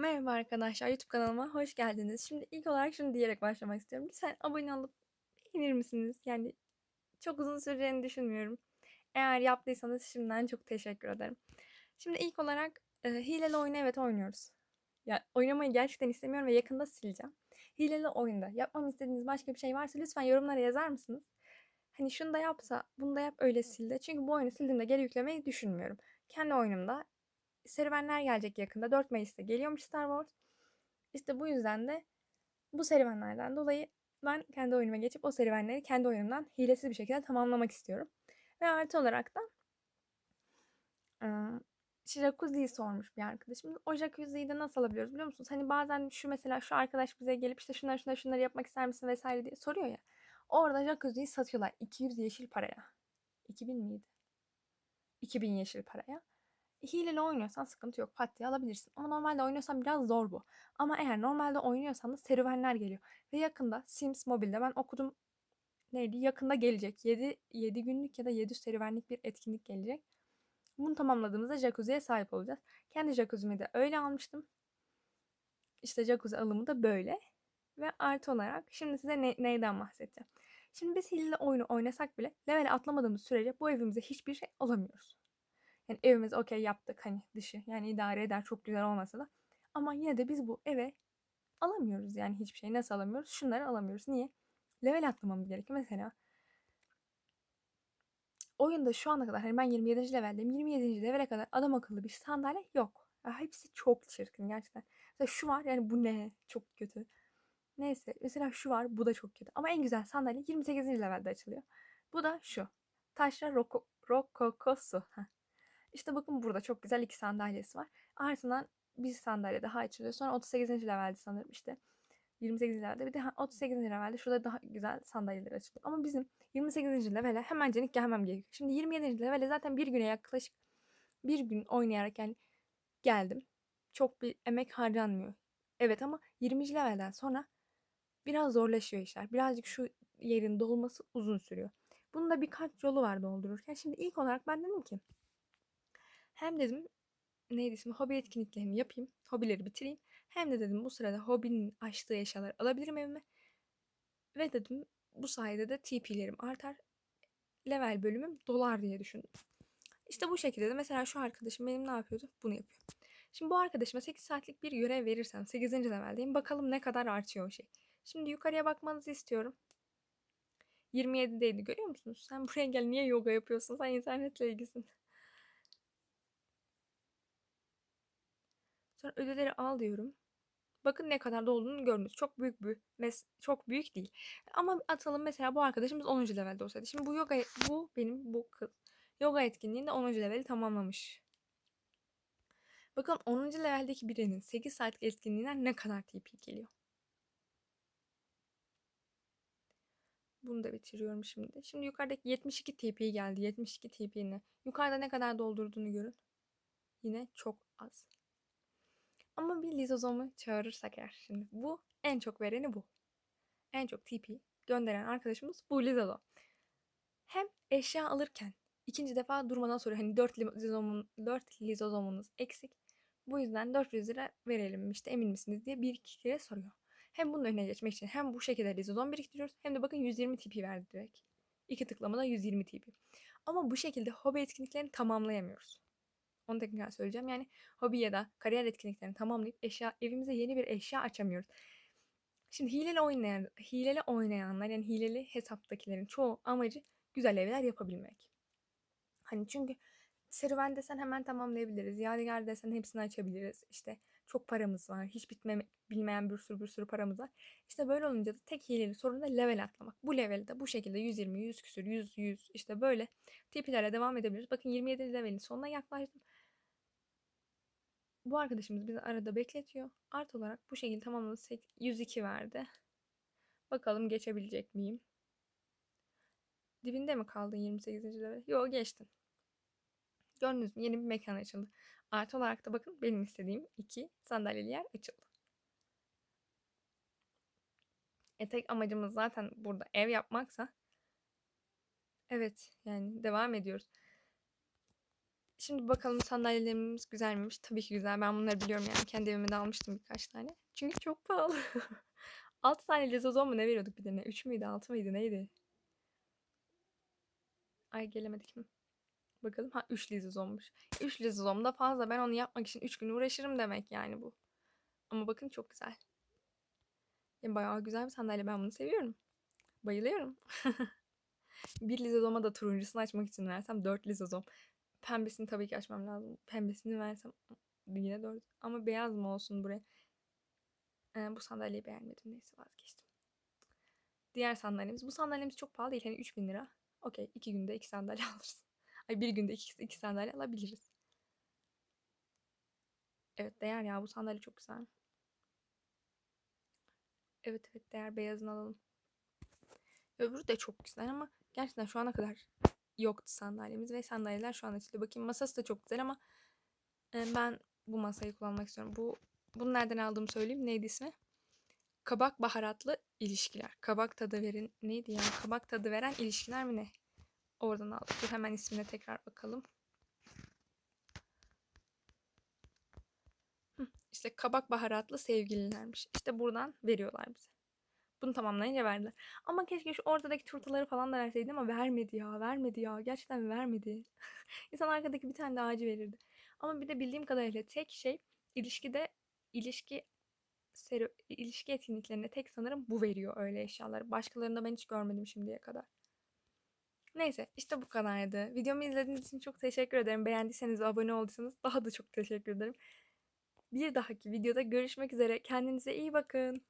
Merhaba arkadaşlar, YouTube kanalıma hoş geldiniz. Şimdi ilk olarak şunu diyerek başlamak istiyorum. Lütfen abone olup beğenir misiniz? Yani çok uzun süreceğini düşünmüyorum. Eğer yaptıysanız şimdiden çok teşekkür ederim. Şimdi ilk olarak e, hileli oyunu evet oynuyoruz. Ya oynamayı gerçekten istemiyorum ve yakında sileceğim. Hileli oyunda yapmamı istediğiniz başka bir şey varsa lütfen yorumlara yazar mısınız? Hani şunu da yapsa, bunu da yap öyle sil de. Çünkü bu oyunu sildiğimde geri yüklemeyi düşünmüyorum. Kendi oyunumda serüvenler gelecek yakında. 4 Mayıs'ta geliyormuş Star Wars. İşte bu yüzden de bu serüvenlerden dolayı ben kendi oyunuma geçip o serüvenleri kendi oyunumdan hilesiz bir şekilde tamamlamak istiyorum. Ve artı olarak da ıı, Jacuzzi'yi sormuş bir arkadaşım. O Jacuzzi'yi de nasıl alabiliyoruz biliyor musunuz? Hani bazen şu mesela şu arkadaş bize gelip işte şunları şunları şunları yapmak ister misin vesaire diye soruyor ya. Orada Jacuzzi'yi satıyorlar 200 yeşil paraya. 2000 miydi? 2000 yeşil paraya. Hileli oynuyorsan sıkıntı yok. Pat diye alabilirsin. Ama normalde oynuyorsan biraz zor bu. Ama eğer normalde oynuyorsan da serüvenler geliyor. Ve yakında Sims Mobile'de ben okudum. Neydi? Yakında gelecek. 7, 7 günlük ya da 7 serüvenlik bir etkinlik gelecek. Bunu tamamladığımızda jacuzziye sahip olacağız. Kendi jacuzzi'mi de öyle almıştım. İşte jacuzzi alımı da böyle. Ve artı olarak şimdi size ne, neyden bahsedeceğim. Şimdi biz hileli oyunu oynasak bile level atlamadığımız sürece bu evimize hiçbir şey alamıyoruz. Yani evimiz okey yaptık hani dışı. Yani idare eder çok güzel olmasa da. Ama yine de biz bu eve alamıyoruz yani hiçbir şey. Nasıl alamıyoruz? Şunları alamıyoruz. Niye? Level atlamamız gerekiyor. Mesela oyunda şu ana kadar hani ben 27. leveldeyim. 27. levele kadar adam akıllı bir sandalye yok. Ya hepsi çok çirkin gerçekten. Mesela şu var yani bu ne? Çok kötü. Neyse mesela şu var bu da çok kötü. Ama en güzel sandalye 28. levelde açılıyor. Bu da şu. Taşra roko, rokokosu. Heh. İşte bakın burada çok güzel iki sandalyesi var. Ardından bir sandalye daha açılıyor. Sonra 38. levelde sanırım işte. 28. levelde bir de 38. levelde şurada daha güzel sandalyeler açılıyor. Ama bizim 28. levele hemencenik gelmem gerekiyor. Şimdi 27. levele zaten bir güne yaklaşık bir gün oynayarak yani geldim. Çok bir emek harcanmıyor. Evet ama 20. levelden sonra biraz zorlaşıyor işler. Birazcık şu yerin dolması uzun sürüyor. Bunun da birkaç yolu var doldururken. Şimdi ilk olarak ben dedim ki hem dedim neydi ismi hobi etkinliklerimi yapayım. Hobileri bitireyim. Hem de dedim bu sırada hobinin açtığı eşyaları alabilirim evime. Ve dedim bu sayede de TP'lerim artar. Level bölümüm dolar diye düşündüm. İşte bu şekilde de mesela şu arkadaşım benim ne yapıyordu? Bunu yapıyor. Şimdi bu arkadaşıma 8 saatlik bir görev verirsem 8. leveldeyim. Bakalım ne kadar artıyor o şey. Şimdi yukarıya bakmanızı istiyorum. 27'deydi görüyor musunuz? Sen buraya gel niye yoga yapıyorsun? Sen internetle ilgisin. Sonra ödülleri al diyorum. Bakın ne kadar dolduğunu gördünüz. Çok büyük bir mes çok büyük değil. Ama atalım mesela bu arkadaşımız 10. levelde olsaydı. Şimdi bu yoga bu benim bu kız yoga etkinliğinde 10. leveli tamamlamış. Bakın 10. leveldeki birinin 8 saatlik etkinliğinden ne kadar TP geliyor. Bunu da bitiriyorum şimdi. Şimdi yukarıdaki 72 TP geldi. 72 TP'ni. Yukarıda ne kadar doldurduğunu görün. Yine çok az. Ama bir lizozomu çağırırsak eğer şimdi bu en çok vereni bu. En çok TP gönderen arkadaşımız bu lizozom. Hem eşya alırken ikinci defa durmadan soruyor. Hani 4 lizozomun 4 lizozomunuz eksik. Bu yüzden 400 lira verelim işte emin misiniz diye bir iki kere soruyor. Hem bunun önüne geçmek için hem bu şekilde lizozom biriktiriyoruz hem de bakın 120 TP verdi direkt. İki tıklamada 120 TP. Ama bu şekilde hobi etkinliklerini tamamlayamıyoruz. Onu tekrar söyleyeceğim. Yani hobi ya da kariyer etkinliklerini tamamlayıp eşya evimize yeni bir eşya açamıyoruz. Şimdi hileli oynayan hileli oynayanlar yani hileli hesaptakilerin çoğu amacı güzel evler yapabilmek. Hani çünkü serüven desen hemen tamamlayabiliriz. Yadigar desen hepsini açabiliriz. İşte çok paramız var. Hiç bitme, bilmeyen bir sürü bir sürü paramız var. İşte böyle olunca da tek hileli sorun da level atlamak. Bu levelde bu şekilde 120, 100 küsür, 100, 100 işte böyle tipilerle devam edebiliriz. Bakın 27 levelin sonuna yaklaştım. Bu arkadaşımız bizi arada bekletiyor. Art olarak bu şekilde tamamladı. 102 verdi. Bakalım geçebilecek miyim? Dibinde mi kaldın 28. level? Yok geçtin. Gördünüz mü? Yeni bir mekan açıldı. Artı olarak da bakın benim istediğim iki sandalyeli yer açıldı. E tek amacımız zaten burada ev yapmaksa evet yani devam ediyoruz. Şimdi bakalım sandalyelerimiz güzel miymiş? Tabii ki güzel. Ben bunları biliyorum yani. Kendi evime de almıştım birkaç tane. Çünkü çok pahalı. 6 tane lezozon mu ne veriyorduk bir de ne? 3 müydü 6 mıydı neydi? Ay gelemedik mi? Bakalım. Ha 3 lezozonmuş. 3 lezozon da fazla. Ben onu yapmak için 3 gün uğraşırım demek yani bu. Ama bakın çok güzel. Ya bayağı güzel bir sandalye. Ben bunu seviyorum. Bayılıyorum. bir lizozoma da turuncusunu açmak için versem 4 lizozom. Pembesini tabii ki açmam lazım. Pembesini versem yine 4. Ama beyaz mı olsun buraya? Ee, bu sandalyeyi beğenmedim. Neyse vazgeçtim. Diğer sandalyemiz. Bu sandalyemiz çok pahalı değil. Hani 3000 lira. Okey. 2 günde 2 sandalye alırız. Ay bir günde 2 iki sandalye alabiliriz. Evet değer ya. Bu sandalye çok güzel. Evet evet değer beyazını alalım. Öbürü de çok güzel ama gerçekten şu ana kadar yoktu sandalyemiz ve sandalyeler şu an açılıyor. Bakayım masası da çok güzel ama e, ben bu masayı kullanmak istiyorum. Bu bunu nereden aldığımı söyleyeyim. Neydi ismi? Kabak baharatlı ilişkiler. Kabak tadı verin. Neydi ya? Kabak tadı veren ilişkiler mi ne? Oradan aldık. Dur hemen ismine tekrar bakalım. İşte kabak baharatlı sevgililermiş. İşte buradan veriyorlar bize. Bunu tamamlayınca verdiler. Ama keşke şu ortadaki turtaları falan da verseydi ama vermedi ya. Vermedi ya. Gerçekten vermedi. İnsan arkadaki bir tane de ağacı verirdi. Ama bir de bildiğim kadarıyla tek şey ilişkide ilişki sero, ilişki etkinliklerinde tek sanırım bu veriyor öyle eşyaları. Başkalarında ben hiç görmedim şimdiye kadar. Neyse işte bu kadardı. Videomu izlediğiniz için çok teşekkür ederim. Beğendiyseniz abone olduysanız daha da çok teşekkür ederim. Bir dahaki videoda görüşmek üzere. Kendinize iyi bakın.